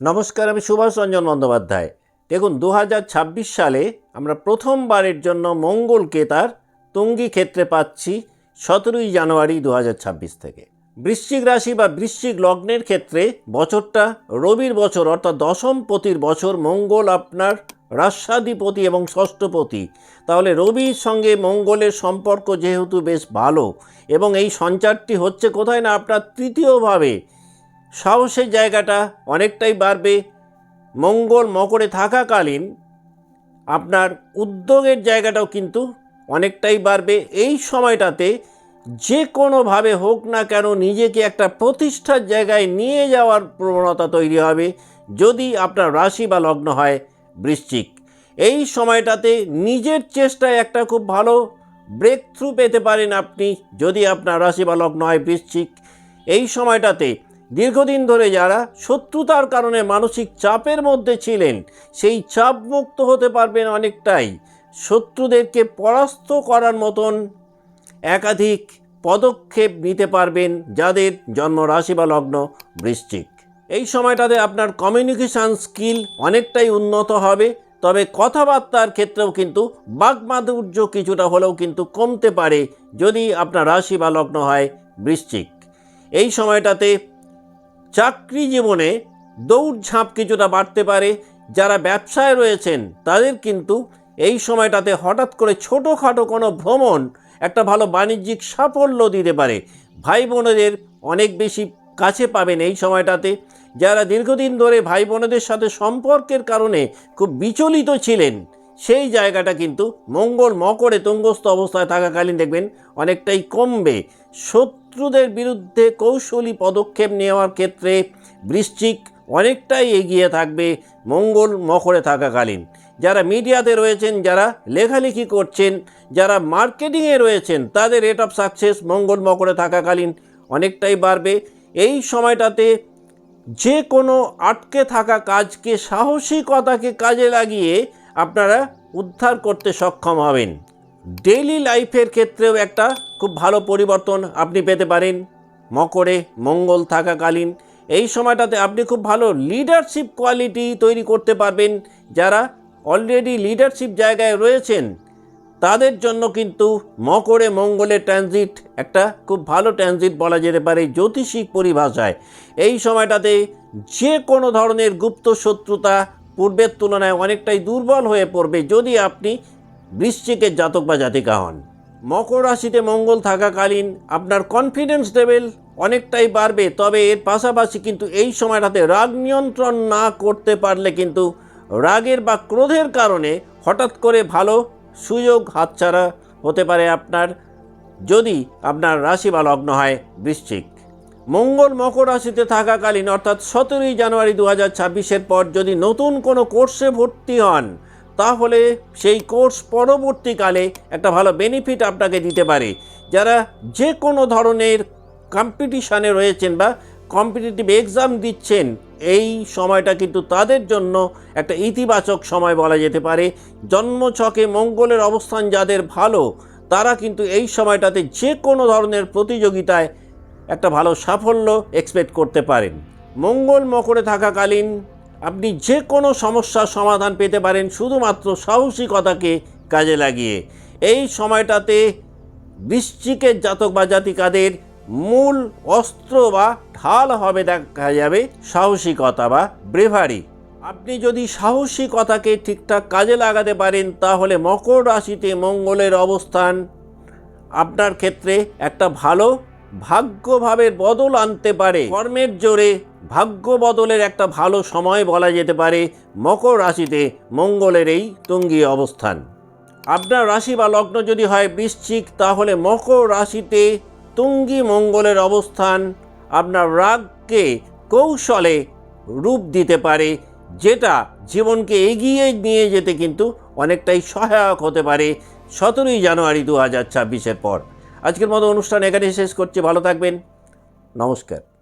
নমস্কার, আমি সুভাষ রঞ্জন বন্দ্যোপাধ্যায়। দেখুন দু হাজার ছাব্বিশ সালে আমরা প্রথমবারের জন্য মঙ্গলকে তার তুঙ্গি ক্ষেত্রে পাচ্ছি সতেরোই জানুয়ারি দু হাজার ছাব্বিশ থেকে। বৃশ্চিক রাশি বা বৃশ্চিক লগ্নের ক্ষেত্রে বছরটা রবির বছর, অর্থাৎ দশম পতির বছর, মঙ্গল আপনার রাস্যাধিপতি এবং ষষ্ঠপতি তাহলে রবির সঙ্গে মঙ্গলের সম্পর্ক যেহেতু বেশ ভালো, এবং এই সঞ্চারটি হচ্ছে কোথায় না, আপনার তৃতীয়ভাবে সাহসের জায়গাটা অনেকটাই বাড়বে। মঙ্গল মকরে থাকাকালীন আপনার উদ্যোগের জায়গাটাও কিন্তু অনেকটাই বাড়বে। এই সময়টাতে যে কোনোভাবে হোক না কেন নিজেকে একটা প্রতিষ্ঠার জায়গায় নিয়ে যাওয়ার প্রবণতা তৈরি হবে, যদি আপনার রাশি বা লগ্ন হয় বৃশ্চিক। এই সময়টাতে নিজের চেষ্টায় একটা খুব ভালো ব্রেক থ্রু পেতে পারেন আপনি, যদি আপনার রাশি বা লগ্ন হয় বৃশ্চিক। এই সময়টাতে দীর্ঘদিন ধরে যারা শত্রুতার কারণে মানসিক চাপের মধ্যে ছিলেন, সেই চাপ মুক্ত হতে পারবেন অনেকটাই। শত্রুদেরকে পরাস্ত করার মতন একাধিক পদক্ষেপ নিতে পারবেন যাদের জন্ম রাশি বা লগ্ন বৃশ্চিক। এই সময়টাতে আপনার কমিউনিকেশান স্কিল অনেকটাই উন্নত হবে, তবে কথাবার্তার ক্ষেত্রেও কিন্তু বাগমাধুর্য কিছুটা হলেও কিন্তু কমতে পারে যদি আপনার রাশি বা লগ্ন হয় বৃশ্চিক। এই সময়টাতে চাকরি জীবনে দৌড়ঝাঁপ কিছুটা বাড়তে পারে। যারা ব্যবসায় রয়েছেন, তাদের কিন্তু এই সময়টাতে হঠাৎ করে ছোটোখাটো কোনো ভ্রমণ একটা ভালো বাণিজ্যিক সাফল্য দিতে পারে। ভাই বোনেদের অনেক বেশি কাছে পাবেন এই সময়টাতে। যারা দীর্ঘদিন ধরে ভাই বোনেদের সাথে সম্পর্কের কারণে খুব বিচলিত ছিলেন, সেই জায়গাটা কিন্তু মঙ্গল মকরে তুঙ্গস্থ অবস্থায় থাকাকালীন দেখবেন অনেকটাই কমবে। শত্রুদের বিরুদ্ধে কৌশলী পদক্ষেপ নেওয়ার ক্ষেত্রে বৃশ্চিক অনেকটাই এগিয়ে থাকবে মঙ্গল মকরে থাকাকালীন। যারা মিডিয়াতে রয়েছেন, যারা লেখালেখি করছেন, যারা মার্কেটিংয়ে রয়েছেন, তাদের রেট অফ সাকসেস মঙ্গল মকরে থাকাকালীন অনেকটাই বাড়বে। এই সময়টাতে যে কোনো আটকে থাকা কাজকে, সাহসিকতাকে কাজে লাগিয়ে আপনারা উদ্ধার করতে সক্ষম হবেন। ডেইলি লাইফের ক্ষেত্রেও একটা খুব ভালো পরিবর্তন আপনি পেতে পারেন। মকরে মঙ্গল থাকাকালীন এই সময়টাতে আপনি খুব ভালো লিডারশিপ কোয়ালিটি তৈরি করতে পারবেন। যারা অলরেডি লিডারশিপ জায়গায় রয়েছেন, তাদের জন্য কিন্তু মকরে মঙ্গলের ট্রানজিট একটা খুব ভালো ট্রানজিট বলা যেতে পারে জ্যোতিষিক পরিভাষায়। এই সময়টাতে যে কোনো ধরনের গুপ্ত শত্রুতা পূর্বের তুলনায় অনেকটাই দুর্বল হয়ে পড়বে। যদি আপনি বৃশ্চিকের জাতক বা জাতিকা হন। মকর রাশিতে মঙ্গল থাকাকালীন আপনার কনফিডেন্স লেভেল অনেকটাই বাড়বে, তবে এর পাশাপাশি কিন্তু এই সময়টাতে রাগ নিয়ন্ত্রণ না করতে পারলে কিন্তু রাগের বা ক্রোধের কারণে হঠাৎ করে ভালো সুযোগ হাতছাড়া হতে পারে আপনার, যদি আপনার রাশি বা লগ্ন হয় বৃশ্চিক। মঙ্গল মকর রাশিতে থাকাকালীন অর্থাৎ সতেরোই জানুয়ারি দু হাজার ছাব্বিশের পর যদি নতুন কোনো কোর্সে ভর্তি হন তাহলে সেই কোর্স পরবর্তীকালে একটা ভালো বেনিফিট আপনাকে দিতে পারে। যারা যে কোনো ধরনের কম্পিটিশানে রয়েছেন বা কম্পিটিটিভ এক্সাম দিচ্ছেন, এই সময়টা কিন্তু তাদের জন্য একটা ইতিবাচক সময় বলা যেতে পারে। জন্মছকে মঙ্গলের অবস্থান যাদের ভালো, তারা কিন্তু এই সময়টাতে যে কোনো ধরনের প্রতিযোগিতায় একটা ভালো সাফল্য এক্সপেক্ট করতে পারেন। মঙ্গল মকরে থাকাকালীন আপনি যে কোনো সমস্যার সমাধান পেতে পারেন শুধুমাত্র সাহসিকতাকে কাজে লাগিয়ে। এই সময়টাতে বৃশ্চিকের জাতক বা জাতিকাদের মূল অস্ত্র বা ঢাল হবে দেখা যাবে সাহসিকতা বা ব্রেভারি আপনি যদি সাহসিকতাকে ঠিকঠাক কাজে লাগাতে পারেন, তাহলে মকর রাশিতে মঙ্গলের অবস্থান আপনার ক্ষেত্রে একটা ভালো ভাগ্যভাবের বদল আনতে পারে। কর্মের জোরে ভাগ্য বদলের একটা ভালো সময় বলা যেতে পারে মকর রাশিতে মঙ্গলের এই তুঙ্গি অবস্থান। আপনার রাশি বা লগ্ন যদি হয় বৃশ্চিক, তাহলে মকর রাশিতে তুঙ্গি মঙ্গলের অবস্থান আপনার রাগকে কৌশলে রূপ দিতে পারে, যেটা জীবনকে এগিয়ে নিয়ে যেতে কিন্তু অনেকটাই সহায়ক হতে পারে সতেরোই জানুয়ারি দু হাজার ছাব্বিশের পর। আজকের মতো অনুষ্ঠান এখানে শেষ করছি। ভালো থাকবেন। নমস্কার।